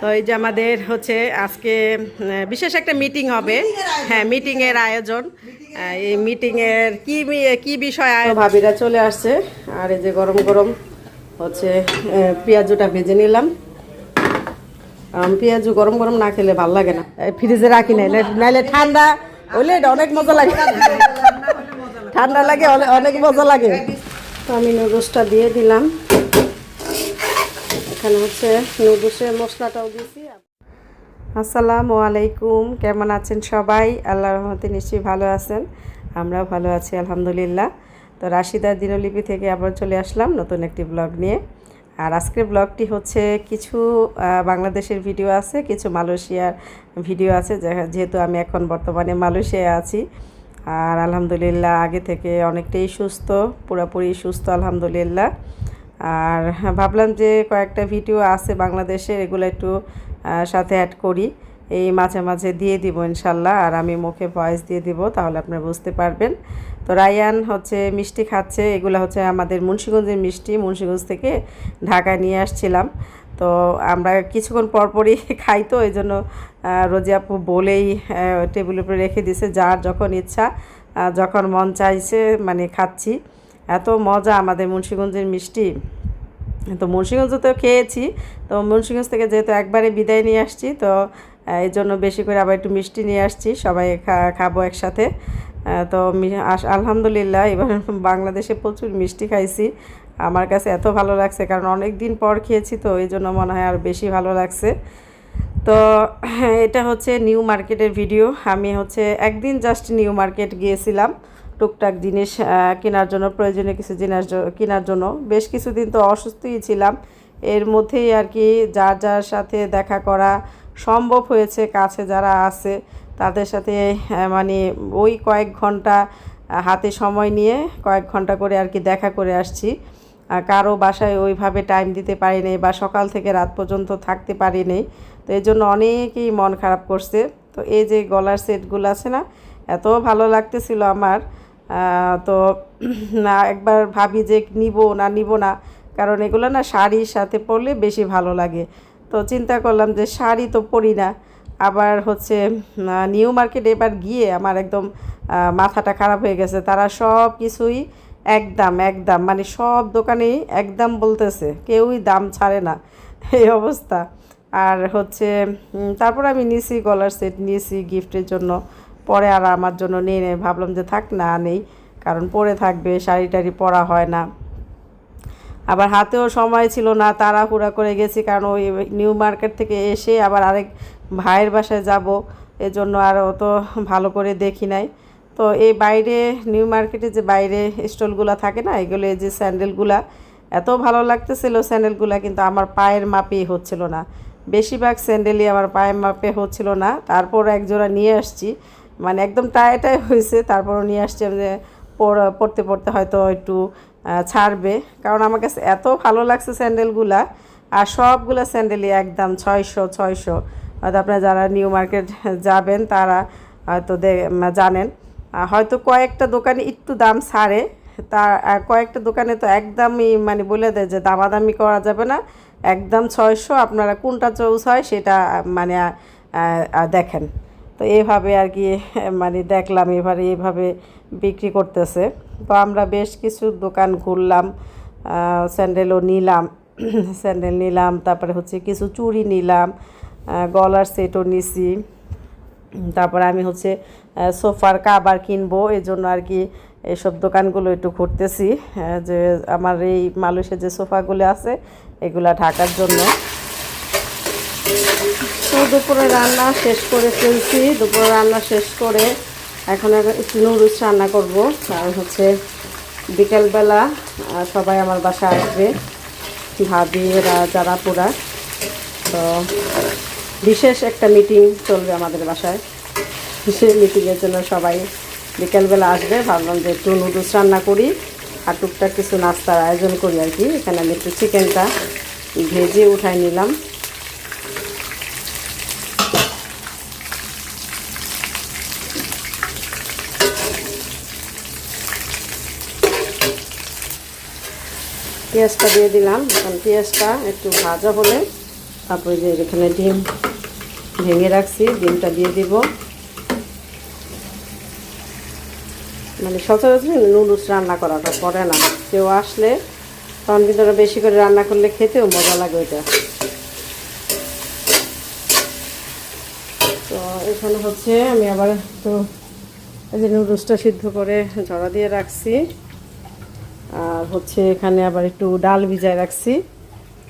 তো এই যে আমাদের হচ্ছে আজকে বিশেষ একটা মিটিং হবে। হ্যাঁ মিটিং এর আয়োজন। এই মিটিং এর কি কি বিষয় ভাবিরা চলে আসছে। আর এই যে গরম গরম হচ্ছে পেঁয়াজুটা ভেজে নিলাম। পেঁয়াজু গরম গরম না খেলে ভালো লাগে না। ফ্রিজে রাখি নাই। নাইলে- ঠান্ডা হইলে অনেক মজা লাগে। ঠান্ডা লাগে অনেক মজা লাগে। তো আমি নুডলসটা দিয়ে দিলাম। এখানে হচ্ছে নুডলসের মশলাটাও দিয়েছি। আসসালামু আলাইকুম, কেমন আছেন সবাই? আল্লাহ রহমতে নিশ্চয়ই ভালো আছেন, আমরাও ভালো আছি, আলহামদুলিল্লাহ। তো রাশিদার দিনলিপি থেকে আবার চলে আসলাম নতুন একটি ব্লগ নিয়ে। আর আজকের ব্লগটি হচ্ছে কিছু বাংলাদেশের ভিডিও আছে, কিছু মালয়েশিয়ার ভিডিও আছে যেহেতু আমি এখন বর্তমানে মালয়েশিয়ায় আছি। আর আলহামদুলিল্লাহ, আগে থেকে অনেকটাই সুস্থ, পুরোপুরি সুস্থ, আলহামদুলিল্লাহ। আর ভাবলাম যে কয়েকটা ভিডিও আছে বাংলাদেশের এগুলো একটু সাথে অ্যাড করি। এই মাঝে মাঝে দিয়ে দিব ইনশাল্লাহ, আর আমি মুখে ভয়েস দিয়ে দিব, তাহলে আপনারা বুঝতে পারবেন। তো রায়ান হচ্ছে মিষ্টি খাচ্ছে, এগুলো হচ্ছে আমাদের মুন্সিগঞ্জের মিষ্টি, মুন্সিগঞ্জ থেকে ঢাকায় নিয়ে আসছিলাম। তো আমরা কিছুক্ষণ পরপরই খাই তো, এই জন্য রোজি আপু বলেই টেবিলের উপরে রেখে দিছে, যার যখন ইচ্ছা যখন মন চাইছে মানে খাচ্ছি। এত মজা আমাদের মুন্সিগঞ্জের মিষ্টি। তো মুন্সিগঞ্জ তো খেয়েছি, তো মুন্সিগঞ্জ থেকে যেহেতু একবারে বিদায় নিয়ে আসছি, তো এই জন্য বেশি করে আবার একটু মিষ্টি নিয়ে আসছি, সবাই খাব একসাথে। তো আলহামদুলিল্লাহ, এবার বাংলাদেশে প্রচুর মিষ্টি খাইছি। আমার কাছে এত ভালো লাগছে, কারণ অনেক দিন পর খেয়েছি তো, এই জন্য মনে হয় আর বেশি ভালো লাগছে। তো এটা হচ্ছে নিউ মার্কেটের ভিডিও, আমি হচ্ছে একদিন জাস্ট নিউ মার্কেট গিয়েছিলাম। টুকটাক জিনিস কেনার জন্য, প্রয়োজনীয় কিছু জিনিস, কেনার জন্য। বেশ কিছুদিন তো অসুস্থই ছিলাম। এর মধ্যেই আর কি যার যার সাথে দেখা করা সম্ভব হয়েছে, কাছে যারা আছে তাদের সাথে মানে ওই কয়েক ঘণ্টা হাতে সময় নিয়ে কয়েক ঘণ্টা করে আর কি দেখা করে আসছি। কারও বাসায় ওইভাবে টাইম দিতে পারিনি বা সকাল থেকে রাত পর্যন্ত থাকতে পারি পারিনি তো এই জন্য অনেকেই মন খারাপ করছে। তো এই যে গলার সেটগুলো আছে না, এত ভালো লাগতেছিল আমার। তো একবার ভাবি যে নিব না নিব না। কারণ এগুলো না শাড়ির সাথে পরলে বেশি ভালো লাগে। তো চিন্তা করলাম যে শাড়ি তো পরি না। আবার হচ্ছে নিউ মার্কেট এবার গিয়ে আমার একদম মাথাটা খারাপ হয়ে গেছে। তারা সব কিছুই একদম একদম মানে সব দোকানেই একদম বলতেছে, কেউই দাম ছাড়ে না। এই অবস্থা। আর হচ্ছে তারপর আমি নিয়েছি গলার সেট নিয়েছি গিফটের জন্য। পরে আর আমার জন্য নিয়ে নেই। ভাবলাম যে থাক, না নেই, কারণ পরে থাকবে শাড়ি টাড়ি পরা হয় না। আবার হাতেও সময় ছিল না, তাড়াহুড়া করে গেছি, কারণ ওই নিউ মার্কেট থেকে এসে আবার আরেক ভাইয়ের বাসায় যাব, এজন্য আর অত ভালো করে দেখি নাই। তো এই বাইরে, নিউ মার্কেটে যে বাইরে স্টলগুলো থাকে না, এগুলো এই যে স্যান্ডেলগুলা, এত ভালো লাগতেছিল স্যান্ডেলগুলা, কিন্তু আমার পায়ের মাপেই হচ্ছিল না। বেশিরভাগ স্যান্ডেলই আমার পায়ের মাপে হচ্ছিল না। তারপর একজোড়া নিয়ে আসছি মানে একদম টায় টায় হয়েছে। তারপরও নিয়ে আসছি যে পড়তে পড়তে হয়তো একটু ছাড়বে। কারণ আমার কাছে এত ভালো লাগছে স্যান্ডেলগুলা। আর সবগুলো স্যান্ডেলই একদম ছয়শো ছয়শো। হয়তো আপনারা যারা নিউ মার্কেট যাবেন, তারা হয়তো জানেন। হয়তো কয়েকটা দোকানে একটু দাম ছাড়ে। তার কয়েকটা দোকানে তো একদমই মানে বলে দেয় যে দামাদামি করা যাবে না। একদম ছয়শো, আপনারা কোনটা চৌস হয় সেটা মানে দেখেন। তো এইভাবে আর কি মানে দেখলাম এবারে এইভাবে বিক্রি করতেছে। তো আমরা বেশ কিছু দোকান ঘুরলাম স্যান্ডেলও নিলাম, স্যান্ডেল নিলাম, তারপরে হচ্ছে কিছু চুড়ি নিলাম গলার সেটও নিছি। তারপরে আমি হচ্ছে সোফার কাবার কিনবো এই জন্য আর কি এইসব দোকানগুলো একটু ঘুরতেছি যে আমার এই মালয়েশিয়ার যে সোফাগুলো আছে, এগুলা ঢাকার জন্য। তো দুপুরে রান্না শেষ করে ফেলছি। দুপুরে রান্না শেষ করে এখন একটু নুডলস রান্না করব। কারণ হচ্ছে বিকেলবেলা সবাই আমার বাসা আসবে। ভাবি, এরা, যারা, পুরা। তো বিশেষ একটা মিটিং চলবে আমাদের বাসায়। সেই মিটিংয়ের জন্য সবাই বিকেলবেলা আসবে। ভাবলাম যে একটু নুডলস রান্না করি আর টুকটাক কিছু নাস্তার আয়োজন করি আর কি। এখানে আমি একটু চিকেনটা ভেজে উঠাই নিলাম। পেঁয়াজটা দিয়ে দিলাম। এখন পেঁয়াজটা একটু ভাজা হলে তারপরে যে এখানে ডিম ভেঙে রাখছি, ডিমটা দিয়ে দিব। মানে সচরাচর নুডলস রান্না করাটা পড়ে না। কেউ আসলে তখন কিন্তু বেশি করে রান্না করলে খেতেও মজা লাগে ওইটা। তো এখানে হচ্ছে আমি আবার তো এই যে নুডলসটা সিদ্ধ করে জড়া দিয়ে রাখছি। আর হচ্ছে এখানে আবার একটু ডাল ভিজায় রাখছি।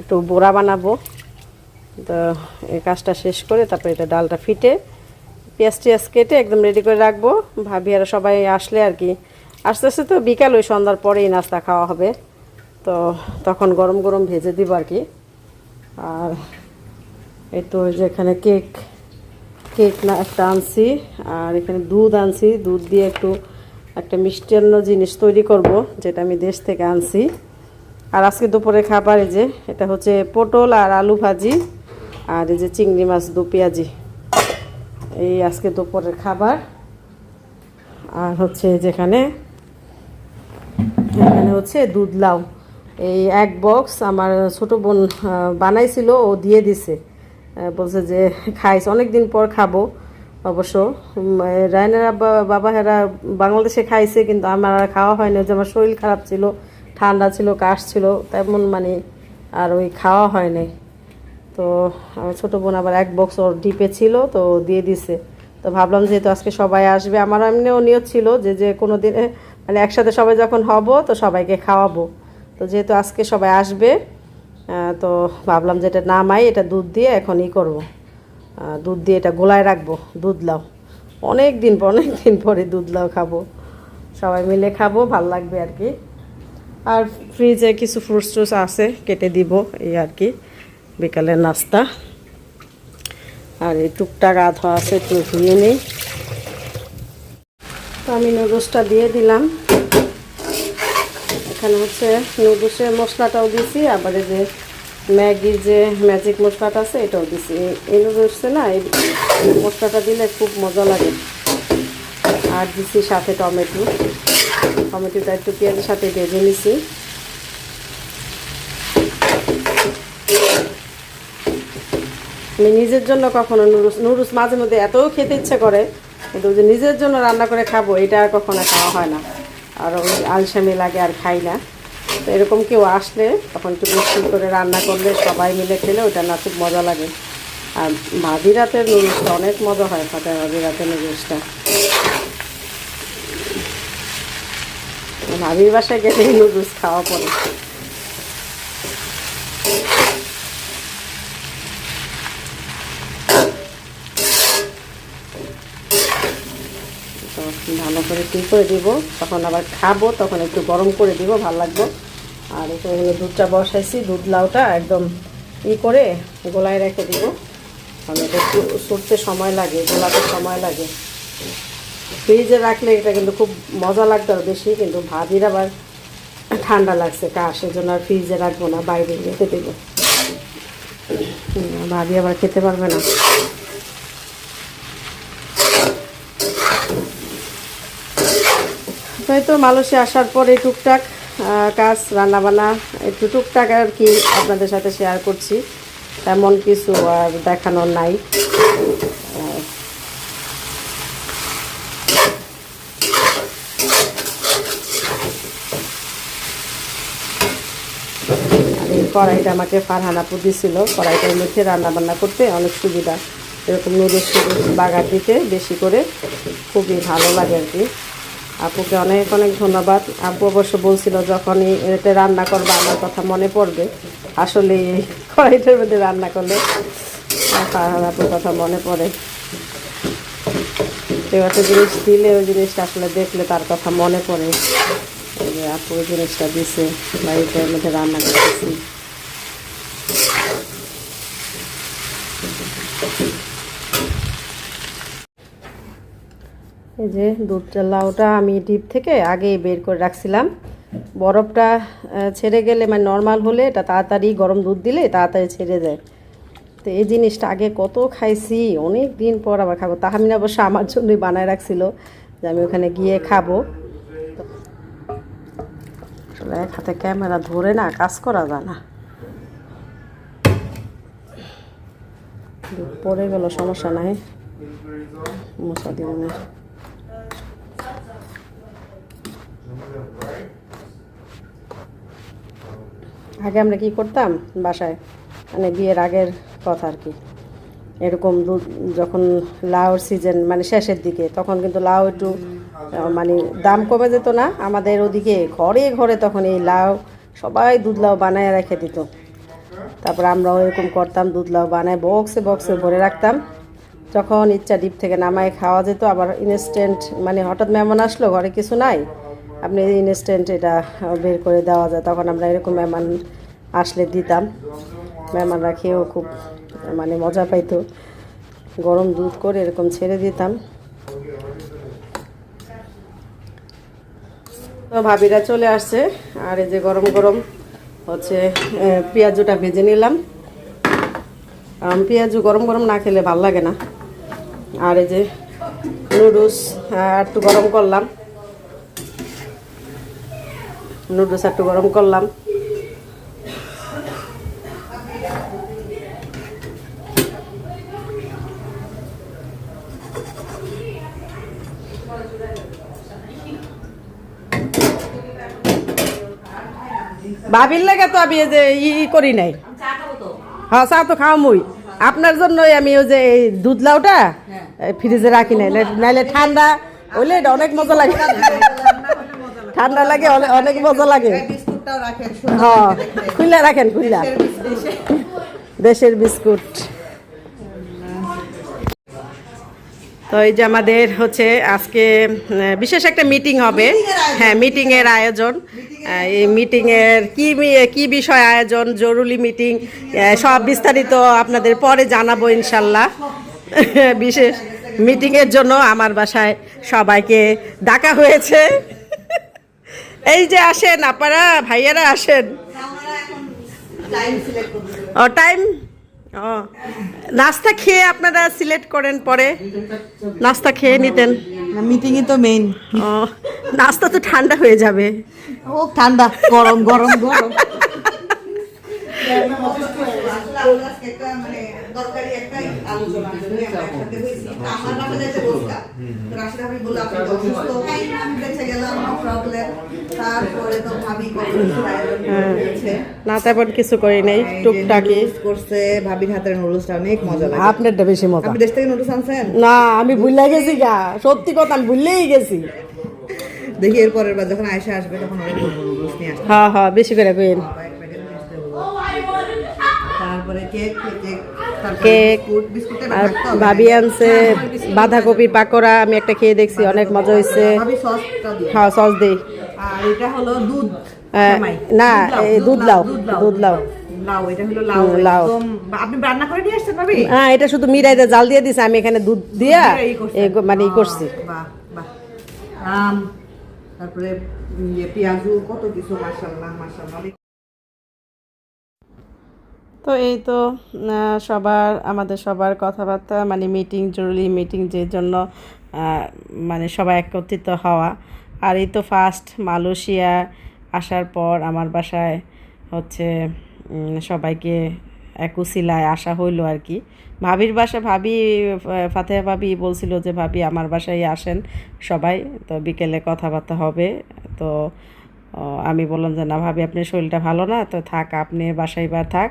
একটু বোড়া বানাবো। তো এই কাজটা শেষ করে তারপরে এটা ডালটা ফিটে পেঁয়াজ টিয়াজ কেটে একদম রেডি করে রাখব। ভাবি আর সবাই আসলে আর কি, আস্তে আস্তে তো বিকাল, ওই সন্ধ্যার পরেই নাস্তা খাওয়া হবে। তো তখন গরম গরম ভেজে দিব আর কি। আর এই তো যে এখানে কেক কেক না একটা আনছি। আর এখানে দুধ আনছি। দুধ দিয়ে একটু একটা মিষ্টান্ন জিনিস তৈরি করব, যেটা আমি দেশ থেকে আনছি। আর আজকে দুপুরে খাবার এই যে, এটা হচ্ছে পটল আর আলু ভাজি, আর এই যে চিংড়ি মাছ দু পেঁয়াজি। এই আজকে দুপুরের খাবার। আর হচ্ছে যেখানে, এখানে হচ্ছে দুধ লাউ। এই এক বক্স আমার ছোটো বোন বানাইছিল, ও দিয়ে দিছে। বলছে যে খাইছে অনেক দিন পর খাব। অবশ্য রায়নার আব্বা বাবা হেরা বাংলাদেশে খাইছে কিন্তু আমার আর খাওয়া হয়নি যে আমার শরীর খারাপ ছিল ঠান্ডা ছিল কাশ ছিল তেমন মানে আর ওই খাওয়া হয় নাই। তো আমার ছোটো বোন আবার এক বক্স ওর ডিপে ছিল তো দিয়ে দিছে। তো ভাবলাম যেহেতু আজকে সবাই আসবে আমার এমনিও নিয়ত ছিল যে যে কোনো দিনে মানে একসাথে সবাই যখন হব তো সবাইকে খাওয়াবো। তো যেহেতু আজকে সবাই আসবে তো ভাবলাম যে এটা নামাই এটা দুধ দিয়ে এখন ই করব। আহ, দুধ দিয়ে এটা গোলায় রাখব, দুধ লাউ। অনেক দিন পর, অনেক দিন পরে দুধ লাউ খাব। সবাই মিলে খাব, ভালো লাগবে আর কি। আর ফ্রিজে কিছু ফ্রুটস টুস আছে, কেটে দিব, এই আর কি, বিকালের নাস্তা। আর এই টুকটাক আধা আছে, একটু ধুয়ে নিই। তো আমি নুডলসটা দিয়ে দিলাম। এখানে হচ্ছে নুডলসের মশলাটাও দিছি, আবার যে ম্যাগির যে ম্যাজিক মশলাটা আছে, এটাও দিছি। এই- নুডলসে না, এই মশলাটা দিলে খুব মজা লাগে। আর দিছি সাথে টমেটো। টমেটোটা একটু পেঁয়াজের সাথে ভেজে নিছি। আমি নিজের জন্য কখনো নুডলস নুডলস মাঝে মধ্যে এত খেতে ইচ্ছে করে, কিন্তু যে নিজের জন্য রান্না করে খাব, এটা আর কখনো খাওয়া হয় না। আর ওই আলসামি লাগে আর খাই না। এরকম কেউ আসলে তখন একটু বেশি করে রান্না করলে সবাই মিলে খেলে ওটা না খুব মজা লাগে। আর ভাবি রাতের নুডলসটা অনেক মজা হয় ফাটা ভাবি রাতের নুডলসটা ভাবির বাসায় গেলে নুডলস খাওয়া পড়ে ভালো করে কী করে দিব, তখন আবার খাব, তখন একটু গরম করে দিব, ভালো লাগবে। আর এখানে হলো দুধটা বসাইছি, দুধ লাউটা একদম ই করে গোলায় রেখে দিব। এটা একটু সুরতে সময় লাগে, গোলাতে সময় লাগে। ফ্রিজে রাখলে এটা কিন্তু খুব মজা লাগতো আরও বেশি, কিন্তু ভাবির আবার ঠান্ডা লাগছে কাশ জন্য আর ফ্রিজে রাখব না, বাইরে রেখে দেবো। ভাবি আবার খেতে পারবে না। তো মালয়েশিয়া আসার পরে টুকটাক কাজ, রান্নাবান্না, একটু টুকটাক আর কি আপনাদের সাথে শেয়ার করছি। তেমন কিছু আর দেখানোর নাই। কড়াইটা আমাকে ফারহান আপু দিছিল। কড়াইটার মধ্যে রান্না বান্না করতে অনেক সুবিধা। এরকম নুডলস বাগার দিতে বেশি করে খুবই ভালো লাগে আর কি। আপুকে অনেক অনেক ধন্যবাদ। আপু অবশ্য বলছিল যখনই এতে রান্না করবে, আমার কথা মনে পড়বে। আসলে কড়াইটার মধ্যে রান্না করলে আপুর কথা মনে পড়ে। কেউ একটা জিনিস দিলে ওই জিনিসটা আসলে দেখলে তার কথা মনে পড়ে। আপু ওই জিনিসটা দিছে বা এইটার মধ্যে রান্না করতেছি। এই যে দুধটা, লাউটা আমি ডিপ থেকে আগেই বের করে রাখছিলাম। বরফটা ছেড়ে গেলে মানে নর্মাল হলে এটা তাড়াতাড়ি গরম দুধ দিলে তাড়াতাড়ি ছেড়ে যায়। তো এই জিনিসটা আগে কত খাইছি, অনেক দিন পর আবার খাব। তাহামিনা অবশ্য আমার জন্যই বানায় রাখছিল যে আমি ওখানে গিয়ে খাব। আসলে এক হাতে ক্যামেরা ধরে না, কাজ করা যায় না। পড়ে গেল, সমস্যা নাই। মশা দিব না আগে আমরা কি করতাম? বাসায়। মানে বিয়ের আগের কথা আর কি। এরকম দুধ যখন লাউর সিজন মানে শেষের দিকে, তখন কিন্তু লাউ একটু মানে দাম কমে যেত না। আমাদের ওদিকে ঘরে ঘরে তখন এই লাউ, সবাই দুধ লাউ বানায় রেখে দিত। তারপর আমরাও এরকম করতাম, দুধ লাউ বানায় বক্সে বক্সে ভরে রাখতাম। যখন ইচ্ছা ডিপ থেকে নামায় খাওয়া যেত, আবার ইনস্ট্যান্ট মানে হঠাৎ মেহমান আসলো, ঘরে কিছু নাই। আপনি ইনস্ট্যান্ট এটা বের করে দেওয়া যায়, তখন আমরা এরকম মেহমান আসলে দিতাম। মেহমানরা খেয়েও খুব মানে মজা পাইতো। গরম দুধ করে এরকম ছেড়ে দিতাম। তো ভাবিরা চলে আসছে, আর এই যে গরম গরম হচ্ছে পেঁয়াজুটা ভেজে নিলাম। পেঁয়াজু গরম গরম না খেলে ভালো লাগে না। আর এই যে নুডলস একটু গরম করলাম। নুডলস একটু গরম করলাম। ভাবির লাগে তো আমি যে ই করি নাই। হ্যাঁ চা তো খাও মুই আপনার জন্যই আমি ওই যে এই দুধ লাউটা এই ফ্রিজে রাখি নাই। নাইলে- নাইলে ঠান্ডা হইলে এটা অনেক মজা লাগে। ঠান্ডা লাগে অনেক মজা লাগে। হ্যাঁ খুললা রাখেন খুললা দেশের বিস্কুট। তো এই যে আমাদের হচ্ছে আজকে বিশেষ একটা মিটিং হবে। হ্যাঁ মিটিংয়ের আয়োজন। এই মিটিংয়ের এর কি কি বিষয় আয়োজন? জরুরি মিটিং সব বিস্তারিত আপনাদের পরে জানাব ইনশাল্লাহ। বিশেষ মিটিংয়ের জন্য আমার বাসায় সবাইকে ডাকা হয়েছে। এই যে আসেন আপনারা ভাইয়ারা আসেন। টাইম ও টাইম ও নাস্তা খেয়ে আপনারা সিলেক্ট করেন পরে। নাস্তা খেয়ে নিতেন। মিটিং তো মেইন ও নাস্তা তো ঠান্ডা হয়ে যাবে। ও ঠান্ডা গরম গরম গরম। না তেমন কিছু করি নাই টুকটাকি করছে ভাবির হাতের নুডলসটা অনেক মজা লাগে আপনারটা বেশি মজা আপনি দেশ থেকে নুডলস আনছেন না আমি ভুলে গেছি গা সত্যি কথা আমি ভুললেই গেছি দেখি এরপরের বার যখন আয়সা আসবে তখন অনেক নুডলস নিয়ে আসবে হ্যাঁ হ্যাঁ বেশি করে কইন তারপরে কেক কেক তারপরে কেক আর ভাবি আনছে বাঁধাকপির পাকোড়া আমি একটা খেয়ে দেখছি অনেক মজা হয়েছে হ্যাঁ সস দিই। না, এই দুধ লাউ, দুধ লাউ। হ্যাঁ এটা শুধু মিরাইতে জাল দিয়ে দিছে আমি এখানে দুধ দিয়া মানে ই করছি। তারপরে পেঁয়াজু কত কিছু তো এই তো সবার, আমাদের সবার কথাবার্তা মানে মিটিং জরুরি মিটিং যে জন্য মানে সবাই একত্রিত হওয়া। আর এই তো ফার্স্ট মালয়েশিয়া আসার পর আমার বাসায় হচ্ছে সবাইকে একুশিলায় আসা হইল আর কি। ভাবির বাসা, ভাবি ফাতেহা ভাবি বলছিল যে, ভাবি, আমার বাসায় আসেন সবাই, তো বিকেলে কথাবার্তা হবে। তো আমি বললাম যে, না ভাবি, আপনার শরীরটা ভালো না, তো থাক, আপনি বাসায় বা থাক।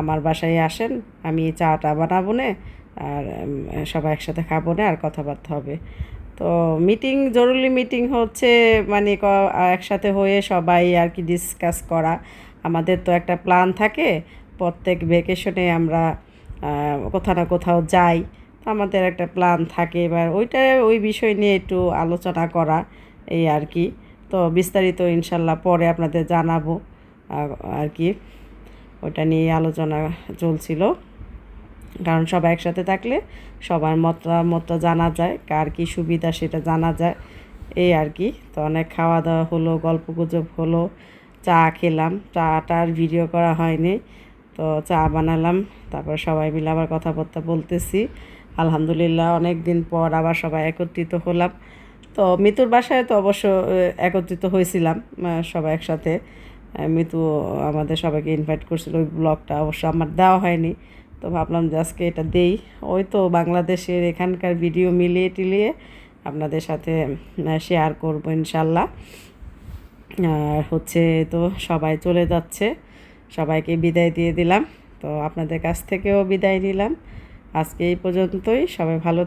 আমার বাসায় আসেন, আমি চাটা বানাবো না, আর সবাই একসাথে খাব না, আর কথাবার্তা হবে। তো মিটিং, জরুরি মিটিং হচ্ছে মানে একসাথে হয়ে সবাই আর কি ডিসকাস করা। আমাদের তো একটা প্ল্যান থাকে, প্রত্যেক ভেকেশনে আমরা কোথাও না কোথাও যাই। তো আমাদের একটা প্ল্যান থাকে, এবার ওইটা, ওই বিষয় নিয়ে একটু আলোচনা করা, এই আর কি। তো বিস্তারিত ইনশাল্লাহ পরে আপনাদের জানাব আর কি। ওটা নিয়ে আলোচনা চলছিল। কারণ সবাই একসাথে থাকলে সবার মতামতটা জানা যায়, কার কী সুবিধা সেটা জানা যায়। এই আর কি। তো অনেক খাওয়া দাওয়া হলো গল্প গুজব হলো, চা খেলাম। চাটার ভিডিও করা হয়নি। তো চা বানালাম, তারপর সবাই মিলে আবার কথাবার্তা বলতেছি। আলহামদুলিল্লাহ অনেক দিন পর আবার সবাই একত্রিত হলাম। তো মিতুর বাসায় তো অবশ্য একত্রিত হয়েছিলাম সবাই একসাথে। মিতু আমাদের সবাইকে ইনভাইট করছিল, ওই ব্লগটা অবশ্য আমার দেওয়া হয়নি। তো ভাবলাম যে আজকে এটা দেই। ওই তো বাংলাদেশের এখানকার ভিডিও মিলিয়ে টিলিয়ে আপনাদের সাথে শেয়ার করব ইনশাল্লাহ। আর হচ্ছে তো সবাই চলে যাচ্ছে। সবাইকে বিদায় দিয়ে দিলাম। তো আপনাদের কাছ থেকেও বিদায় নিলাম। আজকে এই পর্যন্তই। সবাই ভালো